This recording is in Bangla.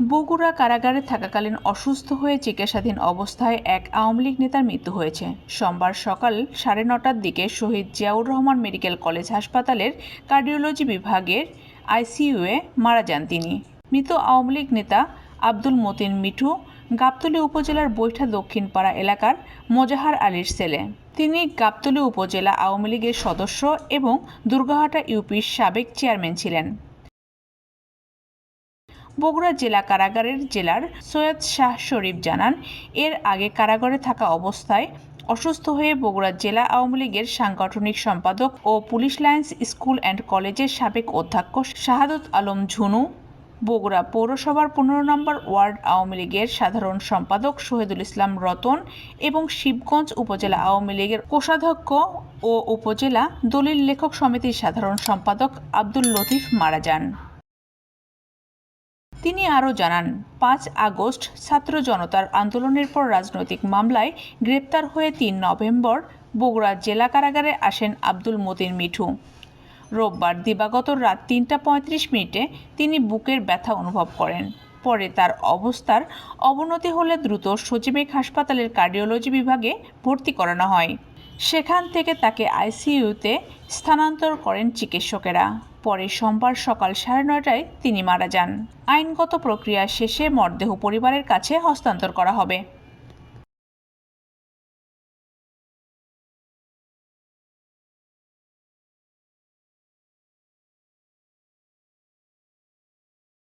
বগুড়া কারাগারে থাকাকালীন অসুস্থ হয়ে চিকিৎসাধীন অবস্থায় এক আওয়ামী লীগ নেতার মৃত্যু হয়েছে। সোমবার সকাল সাড়ে নটার দিকে শহীদ জিয়াউর রহমান মেডিকেল কলেজ হাসপাতালের কার্ডিওলজি বিভাগের আইসিইউয়ে মারা যান তিনি। মৃত আওয়ামী লীগ নেতা আব্দুল মতিন মিঠু গাবতলী উপজেলার বৈঠা দক্ষিণপাড়া এলাকার মোজাহার আলীর ছেলে। তিনি গাবতলী উপজেলা আওয়ামী লীগের সদস্য এবং দুর্গাহাটা ইউপির সাবেক চেয়ারম্যান ছিলেন। বগুড়া জেলা কারাগারের জেলার সৈয়দ শাহ শরীফ জানান, এর আগে কারাগারে থাকা অবস্থায় অসুস্থ হয়ে বগুড়া জেলা আওয়ামী লীগের সাংগঠনিক সম্পাদক ও পুলিশ লাইন্স স্কুল অ্যান্ড কলেজের সাবেক অধ্যক্ষ শাহাদত আলম ঝুনু, বগুড়া পৌরসভার পনেরো নম্বর ওয়ার্ড আওয়ামী লীগের সাধারণ সম্পাদক শহীদুল ইসলাম রতন এবং শিবগঞ্জ উপজেলা আওয়ামী লীগের কোষাধ্যক্ষ ও উপজেলা দলিল লেখক সমিতির সাধারণ সম্পাদক আব্দুল লতিফ মারা যান। তিনি আরও জানান, পাঁচ আগস্ট ছাত্র জনতার আন্দোলনের পর রাজনৈতিক মামলায় গ্রেপ্তার হয়ে তিন নভেম্বর বগুড়া জেলা কারাগারে আসেন আব্দুল মতিন মিঠু। রোববার দিবাগত রাত তিনটা পঁয়ত্রিশ মিনিটে তিনি বুকের ব্যথা অনুভব করেন। পরে তার অবস্থার অবনতি হলে দ্রুত সচিবেক হাসপাতালের কার্ডিওলজি বিভাগে ভর্তি করানো হয়। সেখান থেকে তাকে আইসিইউতে স্থানান্তর করেন চিকিৎসকেরা। পরে সোমবার সকাল সাড়ে নয়টায় তিনি মারা যান। আইনগত প্রক্রিয়া শেষে মরদেহ পরিবারের কাছে হস্তান্তর করা হবে।